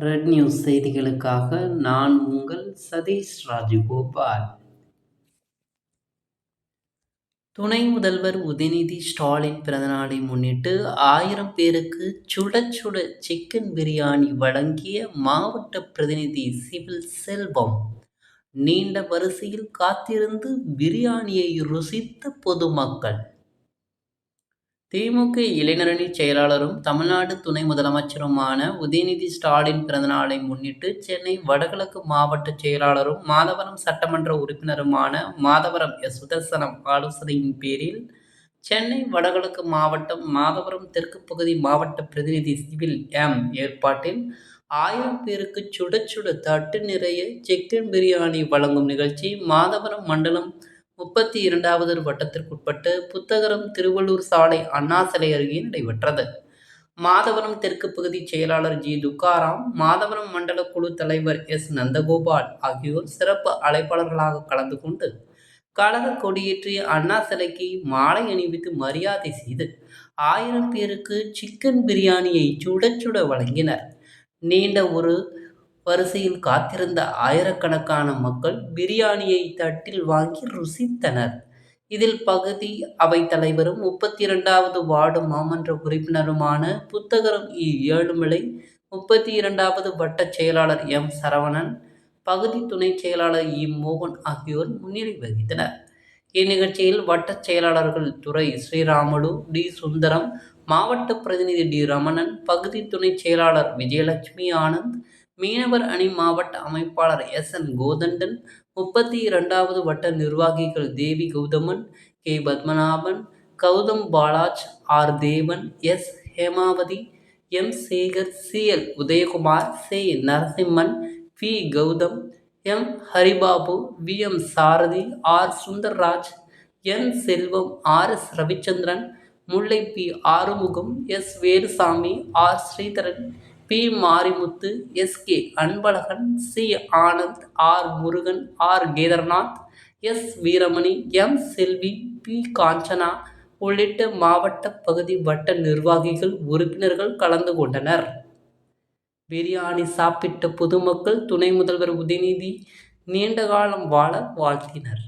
Red news செய்திகளுக்காக நான் உங்கள் சதீஷ் ராஜகோபால். துணை முதல்வர் உதயநிதி ஸ்டாலின் பிறந்தநாளை முன்னிட்டு ஆயிரம் பேருக்கு சுட சுட சிக்கன் பிரியாணி வழங்கிய மாவட்ட பிரதிநிதி சிவில் செல்வம். நீண்ட வரிசையில் காத்திருந்து பிரியாணியை ருசித்த பொதுமக்கள். திமுக இளைஞரணி செயலாளரும் தமிழ்நாடு துணை முதலமைச்சருமான உதயநிதி ஸ்டாலின் பிறந்தநாளை முன்னிட்டு சென்னை வடகிழக்கு மாவட்ட செயலாளரும் மாதவரம் சட்டமன்ற உறுப்பினருமான மாதவரம் எஸ் சுதர்சனம் ஆலோசனையின் பேரில் சென்னை வடகிழக்கு மாவட்டம் மாதவரம் தெற்கு பகுதி மாவட்ட பிரதிநிதி சிவில் எம் ஏற்பாட்டில் ஆயிரம் பேருக்கு சுட சுட தட்டு நிறைய சிக்கன் பிரியாணி வழங்கும் நிகழ்ச்சி மாதவரம் மண்டலம் முப்பத்தி இரண்டாவது வட்டத்திற்குட்பட்டு புத்தகரம் திருவள்ளூர் சாலை அண்ணா சிலை அருகே நடைபெற்றது. மாதவரம் தெற்கு பகுதி செயலாளர் ஜி. துக்காராம் மாதவரம் மண்டல குழு தலைவர் எஸ். நந்தகோபால் ஆகியோர் சிறப்பு அழைப்பாளர்களாக கலந்து கொண்டு கழக கொடியேற்றி அண்ணா சிலைக்கு மாலை அணிவித்து மரியாதை செய்து ஆயிரம் பேருக்கு சிக்கன் பிரியாணியை சுட சுட வழங்கினர். நீண்ட ஒரு வரிசையில் காத்திருந்த ஆயிரக்கணக்கான மக்கள் பிரியாணியை தட்டில் வாங்கி ருசித்தனர். இதில் பகுதி அவைத் தலைவரும் முப்பத்தி இரண்டாவது வார்டு மாமன்ற உறுப்பினருமான புத்தகரம் இ. ஏழுமலை முப்பத்தி இரண்டாவது வட்ட செயலாளர் எம். சரவணன் பகுதி துணை செயலாளர் இ. மோகன் ஆகியோர் முன்னிலை வகித்தனர். இந்நிகழ்ச்சியில் வட்ட செயலாளர்கள் துறை ஸ்ரீராமுலு டி. சுந்தரம் மாவட்ட பிரதிநிதி டி. ரமணன் பகுதி துணை செயலாளர் விஜயலட்சுமி ஆனந்த் மீனவர் அணி மாவட்ட அமைப்பாளர் எஸ். என். கோதண்டன் முப்பத்தி இரண்டாவது வட்ட நிர்வாகிகள் Devi Gauthaman K. Padmanabhan Gautham Balaj R. Devan S. Hemavathi M. Sekar C. L. Udhayakumar சே. Narasimhan P. Gautham M. Haribabu V. M. Sarathi R. Sundarraj N. Selvam R. S. Ravichandran Mullai P Arumugam S. Velusamy R. Sridharan P Marimuthu S K Anbazhagan C Anand R Murugan R Kedarnath S Veeramani M Selvi P Kanchana உள்ளிட்ட மாவட்ட பகுதி வட்ட நிர்வாகிகள் உறுப்பினர்கள் கலந்து கொண்டனர். பிரியாணி சாப்பிட்ட பொதுமக்கள் துணை முதல்வர் உதயநிதி நீண்ட காலம் வாழ வாழ்த்தினர்.